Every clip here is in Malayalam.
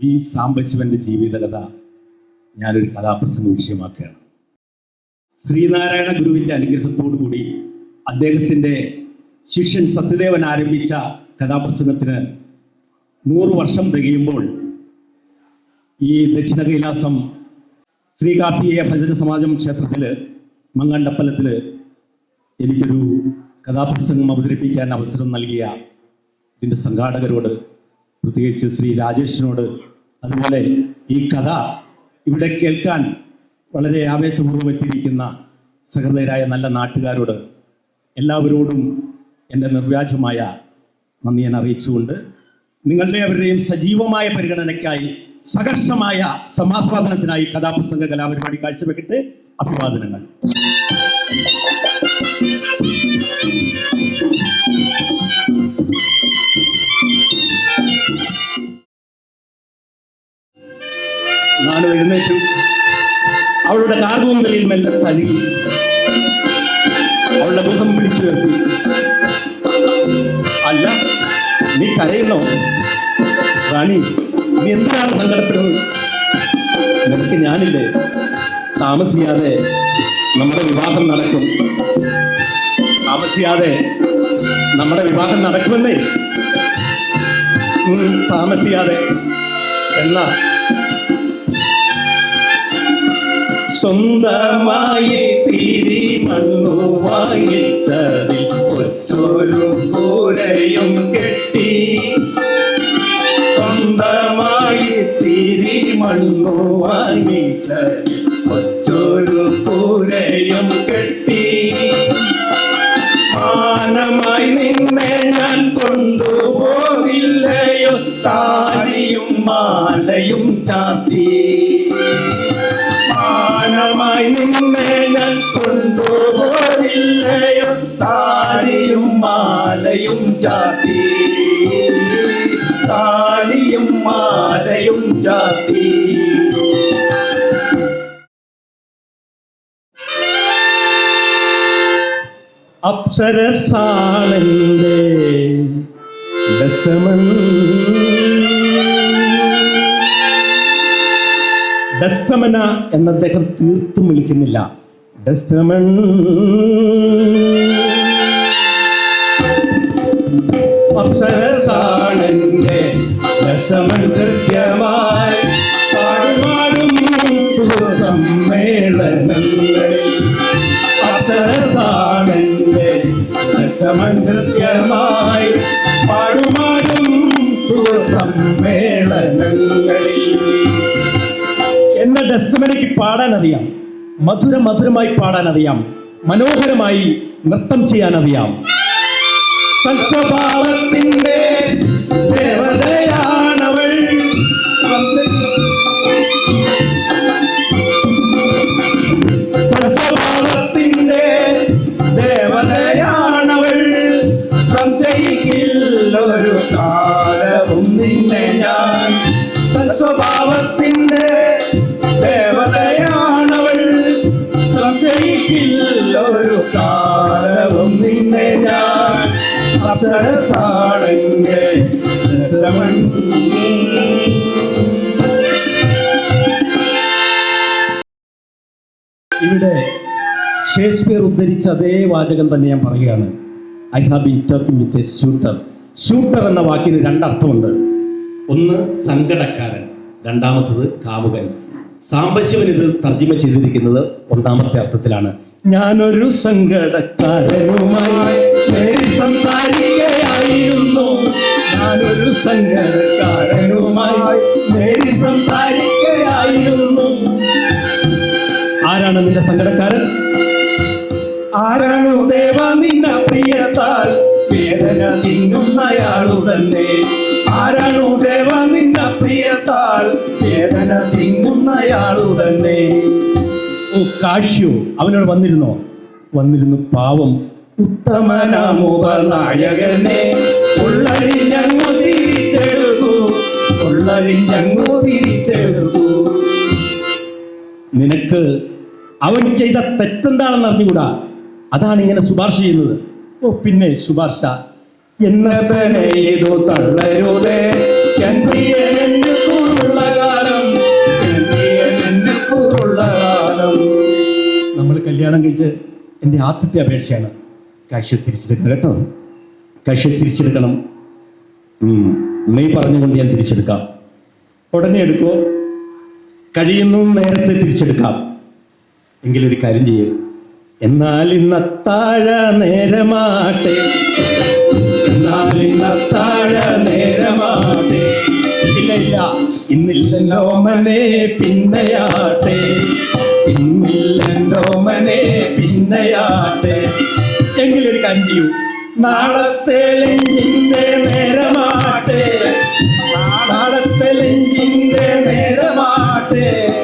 വി സാംബശിവന്റെ ജീവിതകഥ ഞാനൊരു കഥാപ്രസംഗ വിഷയമാക്കുകയാണ്. ശ്രീനാരായണ ഗുരുവിന്റെ അനുഗ്രഹത്തോടുകൂടി അദ്ദേഹത്തിന്റെ ശിഷ്യൻ സത്യദേവൻ ആരംഭിച്ച കഥാപ്രസംഗത്തിന് നൂറ് വർഷം തികയുമ്പോൾ ഈ ദക്ഷിണ കൈലാസം ശ്രീകാർത്തികേയ ഭജന സമാജം ക്ഷേത്രത്തിൽ മങ്ങണ്ടപ്പലത്തിൽ എനിക്കൊരു കഥാപ്രസംഗം അവതരിപ്പിക്കാൻ അവസരം നൽകിയ ഇതിന്റെ സംഘാടകരോട് പ്രത്യേകിച്ച് ശ്രീ രാജേഷിനോട് അതുപോലെ ഈ കഥ ഇവിടെ കേൾക്കാൻ വളരെ ആവേശപൂർവം എത്തിയിരിക്കുന്ന സഹൃദയരായ നല്ല നാട്ടുകാരോട് എല്ലാവരോടും എന്റെ നിർവ്യാജമായ നന്ദി ഞാൻ അറിയിച്ചുകൊണ്ട് നിങ്ങളുടെ അവരുടെയും സജീവമായ പരിഗണനയ്ക്കായി സഹർഷമായ സമാസ്വാദനത്തിനായി കഥാപ്രസംഗ കലാപരിപാടി കാഴ്ചവെക്കട്ടെ. അഭിവാദനങ്ങൾ. നാളെ എഴുന്നേറ്റു. അവളുടെ കാർകൂന്തലിൽ മെല്ലെ തഴുകി അവളുടെ മുഖം പിടിച്ചു നിർത്തി. അല്ല നീ കരയുന്നോ? റാണി നീ എന്തിനാണ് സങ്കടപ്പെടുന്നത്? നിനക്ക് ഞാനില്ലേ? താമസിയാതെ നമ്മുടെ വിവാഹം നടക്കും. താമസിയാതെ നമ്മുടെ വിവാഹം നടക്കുമെന്നേ? താമസിയാതെ. എന്നാ സ്വന്തമായി തിരി മണ്ണു വാങ്ങിച്ചതിൽ ഒറ്റോരും പൂരയും കെട്ടി. സ്വന്തമായി തിരി മണ്ണു വാങ്ങിച്ചതിൽ മാലയും ചാത്തി അപ്സരസാണെന്റെ ഡസ്റ്റമൻ ഡസ്റ്റമന എന്ന് അദ്ദേഹം തീർത്തും വിളിക്കുന്നില്ല. ഡസ്റ്റമൻ അപ്സരസാണെന്റെ ഡസ്റ്റമൻ കൃത്യമായി രസമൻ പാടുമാറും എന്ന ഡസ്റ്റമനയ്ക്ക് പാടാൻ അറിയാം മധുര മധുരമായി പാടാൻ അറിയാം മനോഹരമായി നൃത്തം ചെയ്യാൻ അറിയാം സൽസ്വഭാവത്തിന്റെ ഇവിടെ ഷേക്സ്പിയർ ഉദ്ധരിച്ച അതേ വാചകം തന്നെ ഞാൻ പറയുകയാണ്. I have been talking with a shooter shooter എന്ന വാക്കിന് രണ്ടർത്ഥമുണ്ട്. ഒന്ന് സങ്കടക്കാരൻ രണ്ടാമത്തത് കാമുകൻ. സാമ്പശിവൻ ഇത് തർജിമ ചെയ്തിരിക്കുന്നത് ഒന്നാമത്തെ അർത്ഥത്തിലാണ്. ഞാനൊരു സങ്കടക്കാരനുമായി സംസാരിക്കുകയായിരുന്നു ഞാനൊരു സങ്കടക്കാരനുമായി നേരി സംസാരിക്കുകയായിരുന്നു. ആരാണ് നിന്റെ സങ്കടക്കാരൻ? ആരാണു ദേവ നിന്ന പ്രിയത്താൽ? വേദന തിങ്ങുന്നയാളു തന്നെ. ആരാണു ദേവ നിന്ന പ്രിയത്താൽ? വേദന തിങ്ങുന്നയാളു തന്നെ. ഓ കാശ്യു അവനോട് വന്നിരുന്നോ? വന്നിരുന്നു. പാവം ഉത്തമനമുപനായകനെ ഉള്ളരി ഞങ്ങൾ തിരിച്ചെടുക്കൂ ഉള്ളരി ഞങ്ങൾ തിരിച്ചെടുക്കൂ നിനക്ക് അവൻ ചെയ്ത തെറ്റെന്താണെന്ന് അറിഞ്ഞുകൂടാ? അതാണ് ഇങ്ങനെ ശുപാർശ ചെയ്യുന്നത്. ഓ പിന്നെ ശുപാർശ. എന്നതനെ ഏതോ തള്ളരുതേ. നമ്മൾ കല്യാണം കഴിച്ച് എന്റെ ആദ്യത്തെ അപേക്ഷയാണ്. കാശ് തിരിച്ചെടുക്കണം കേട്ടോ. കാശ് തിരിച്ചെടുക്കണം. നീ പറഞ്ഞുകൊണ്ട് ഞാൻ തിരിച്ചെടുക്കാം. ഉടനെ എടുക്കുമോ കഴിയുന്നു നേരത്തെ തിരിച്ചെടുക്കാം. എങ്കിലൊരു കാര്യം ചെയ്യും. എന്നാൽ ഇന്നത്താഴ നേരമാട്ടെ നേരമാട്ടെ ഇല്ല പിന്നയാട്ടെ ഇന്നില്ലല്ലോ പിന്നയാട്ടെ എങ്കിലൊരു കാര്യം ചെയ്യൂ. നാളത്തെ ലഞ്ചിന്റെ നേരമാട്ടെ. നാളത്തെ ലഞ്ചിന്റെ നേരമാട്ടെ.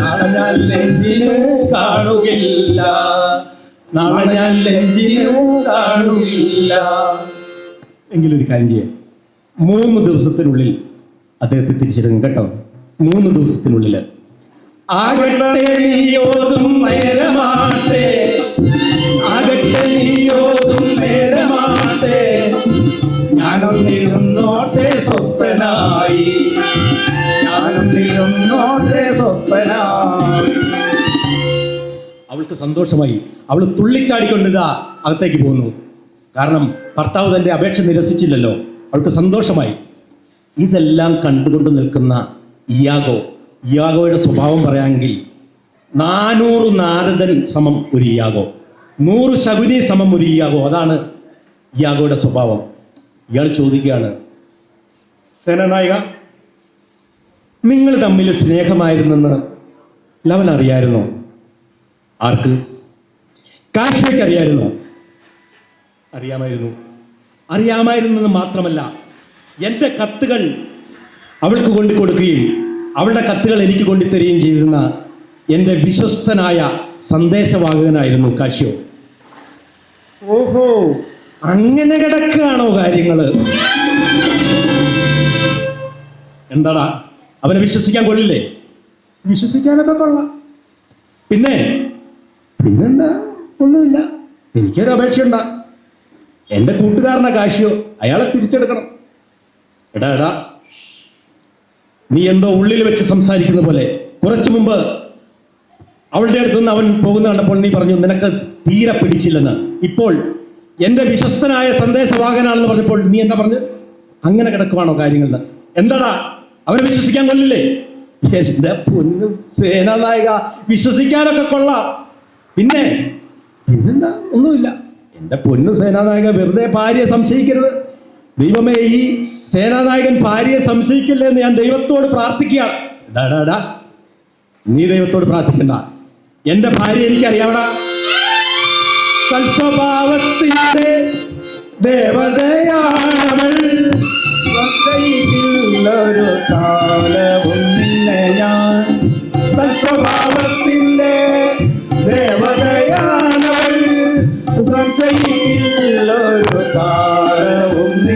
നാളെ ഞാൻ ലഞ്ചിന് കാണുകയില്ല. നാളെ ഞാൻ ലഞ്ചിന് കാണുകയില്ല. എങ്കിലൊരു കാര്യം ചെയ്യാം. മൂന്ന് ദിവസത്തിനുള്ളിൽ അദ്ദേഹത്തെ തിരിച്ചിടും കേട്ടോ. മൂന്ന് ദിവസത്തിനുള്ളിൽ ആകട്ടെ നീയോതും നേരമാട്ടെ. ആകട്ടെ അവൾക്ക് സന്തോഷമായി. അവൾ തുള്ളിച്ചാടിക്കൊണ്ടിതാ അകത്തേക്ക് പോകുന്നു. കാരണം ഭർത്താവ് തന്റെ അപേക്ഷ നിരസിച്ചില്ലല്ലോ. അവൾക്ക് സന്തോഷമായി. ഇതെല്ലാം കണ്ടുകൊണ്ട് നിൽക്കുന്ന ഇയാഗോ ഇയാഗോയുടെ സ്വഭാവം പറയാമെങ്കിൽ നാനൂറ് നാരദൻ സമം ഒരു ഇയാഗോ. നൂറ് ശകുനി സമം ഒരു ഇയാഗോ അതാണ് ഇയാഗോയുടെ സ്വഭാവം. ഇയാൾ ചോദിക്കുകയാണ് സേനനായിക നിങ്ങൾ തമ്മിൽ സ്നേഹമായിരുന്നെന്ന് ലവൻ അറിയായിരുന്നോ? ആർക്ക്? കാശിക്ക് അറിയായിരുന്നോ? അറിയാമായിരുന്നു. അറിയാമായിരുന്നെന്ന് മാത്രമല്ല എന്റെ കത്തുകൾ അവൾക്ക് കൊണ്ടു കൊടുക്കുകയും അവളുടെ കത്തുകൾ എനിക്ക് കൊണ്ടുതരികയും ചെയ്തിരുന്ന എന്റെ വിശ്വസ്തനായ സന്ദേശവാഹകനായിരുന്നു കാശ്യോ ഓഹോ അങ്ങനെ കിടക്കുകയാണോ കാര്യങ്ങൾ? എന്താടാ അവനെ വിശ്വസിക്കാൻ കൊള്ളില്ലേ? വിശ്വസിക്കാനൊക്കെ കൊള്ളാം. പിന്നെ? പിന്നെന്താ? ഒന്നുമില്ല. എനിക്കൊരു അപേക്ഷയുണ്ട. എന്റെ കൂട്ടുകാരനെ കാശിയോ അയാളെ തിരിച്ചെടുക്കണം. എടാ എടാ. നീ എന്തോ ഉള്ളിൽ വെച്ച് സംസാരിക്കുന്ന പോലെ. കുറച്ചു മുമ്പ് അവളുടെ അടുത്ത് നിന്ന് അവൻ പോകുന്ന കണ്ടപ്പോൾ നീ പറഞ്ഞു നിനക്ക് തീരെ പിടിച്ചില്ലെന്ന്. ഇപ്പോൾ എന്റെ വിശ്വസ്തനായ സന്ദേശവാഹനാണെന്ന് പറഞ്ഞപ്പോൾ നീ എന്താ പറഞ്ഞു? അങ്ങനെ കിടക്കുവാണോ കാര്യങ്ങൾ എന്താടാ? അവനെ വിശ്വസിക്കാൻ കൊള്ളില്ലേ? എന്റെ പൊന്നു സേനാനായക വിശ്വസിക്കാനൊക്കെ കൊള്ളാം. പിന്നെ? പിന്നെന്താ? ഒന്നുമില്ല. എന്റെ പൊന്നു സേനാനായക വെറുതെ ഭാര്യയെ സംശയിക്കരുത്. ദൈവമേ ഈ സേനാനായകൻ ഭാര്യയെ സംശയിക്കില്ലേ എന്ന് ഞാൻ ദൈവത്തോട് പ്രാർത്ഥിക്കുകയാണ്. നീ ദൈവത്തോട് പ്രാർത്ഥിക്കണ്ട. എന്റെ ഭാര്യ എനിക്കറിയാവടാ. സൽസ്വഭാവത്തിന്റെ ദേവതയാണവൾ. ഒരു കാലവും ഞാൻ. സൽസ്വഭാവത്തിന്റെ ദേവതയാണവൾ. ഒരു കാലവും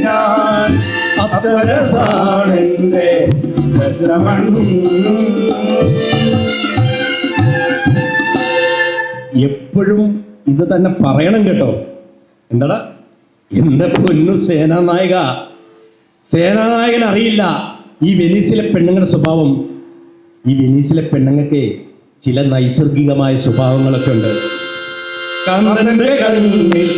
ഞാൻ. അപ്സരസാണെന്റെ ശ്രമൺ എപ്പോഴും ഇത് തന്നെ പറയണം കേട്ടോ. എന്താടാ? എന്റെ പൊന്നു സേനാനായക. സേനാനായകൻ അറിയില്ല. ഈ വെനീസിലെ പെണ്ണുങ്ങളുടെ സ്വഭാവം. ഈ വെനീസിലെ പെണ്ണുങ്ങൾക്ക് ചില നൈസർഗികമായ സ്വഭാവങ്ങളൊക്കെ ഉണ്ട്. കണ്ണന്റെ കണ്ണിൽ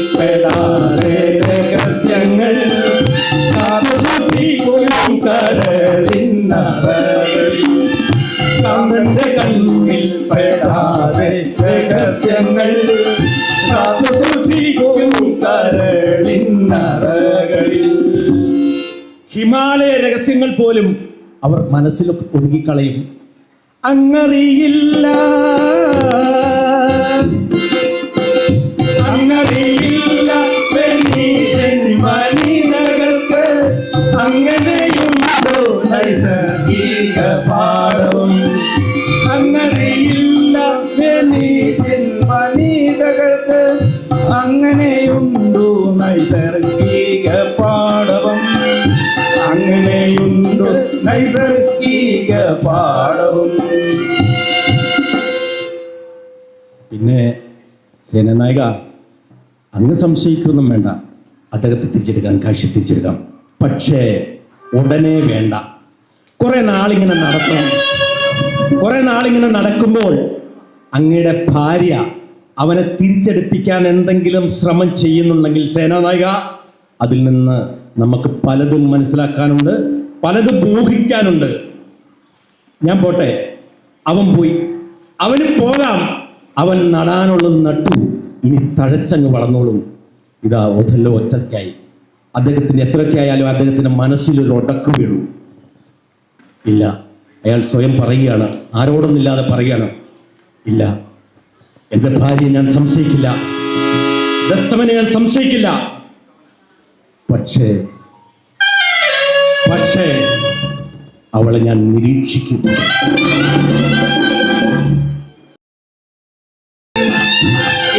ഹിമാലയ രഹസ്യങ്ങൾ പോലും അവർ മനസ്സിൽ ഒതുക്കിക്കളയും. അങ്ങറിയില്ല. അങ്ങറിയില്ല പിന്നെ സേനനായിക അങ്ങ് സംശയിക്കൊന്നും വേണ്ട. അദ്ദേഹത്തെ തിരിച്ചെടുക്കാൻ കാശി തിരിച്ചെടുക്കാം. പക്ഷേ ഉടനെ വേണ്ട. കുറെ നാളിങ്ങനെ നടത്തണം കുറെ നാളിങ്ങനെ നടക്കുമ്പോൾ അങ്ങയുടെ ഭാര്യ അവനെ തിരിച്ചെടുപ്പിക്കാൻ എന്തെങ്കിലും ശ്രമം ചെയ്യുന്നുണ്ടെങ്കിൽ സേനാനായിക അതിൽ നിന്ന് നമുക്ക് പലതും മനസ്സിലാക്കാനുണ്ട് പലതും ഊഹിക്കാനുണ്ട്. ഞാൻ പോട്ടെ. അവൻ പോയി. അവന് പോകാം. അവൻ നടാനുള്ളത് നട്ടു. ഇനി തഴച്ചങ്ങ് വളർന്നോളും. ഇതാ ഒതല്ലോ ഒറ്റയ്ക്കായി. അദ്ദേഹത്തിന് എത്രയൊക്കെ ആയാലും അദ്ദേഹത്തിന് മനസ്സിലൊരു ഒടക്ക് വീണു. ഇല്ല. അയാൾ സ്വയം പറയുകയാണ്. ആരോടൊന്നില്ലാതെ പറയുകയാണ്. ഇല്ല. എന്റെ ഭാര്യയെ ഞാൻ സംശയിക്കില്ല. ദസ്തമനെ ഞാൻ സംശയിക്കില്ല. പക്ഷേ പക്ഷേ അവളെ ഞാൻ നിരീക്ഷിക്കും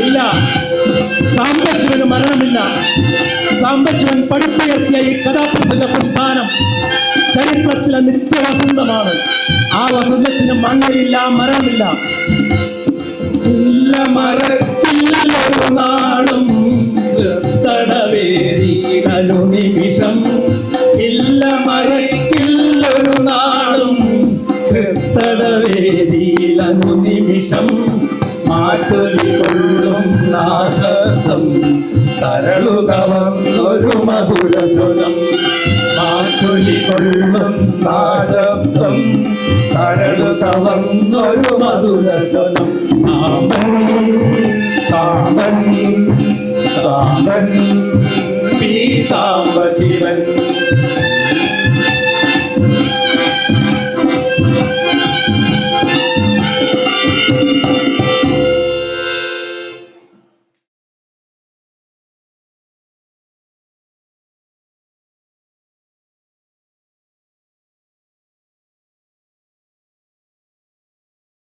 ഇല്ല. സാംബശിവന് മരണമില്ല. സാംബശിവൻ പടുത്തുയർത്തിയ ഈ കഥാപ്രസംഗ പ്രസ്ഥാനം ചരിത്രത്തിലെ നിത്യവസന്തമാണ്. ആ വസന്തത്തിന് മണ്ണയില്ല മരണമില്ല. ഇല്ല മറക്കില്ലൊരു നാളും തടവേരികളു നിമിഷം. ഇല്ല മറക്കില്ലൊരു തടവേദിയിലനു നിമിഷം മാറ്റൊലി കൊള്ളും നാശം. തരളുക വന്നൊരു മധുരസുരം മാറ്റൊലി കൊള്ളും നാശബ്ദം തരളുക വന്നൊരു മധുരസുരം സാമൻ സാമൻ സാമൻ. പി സാമ്പ ശിവൻ.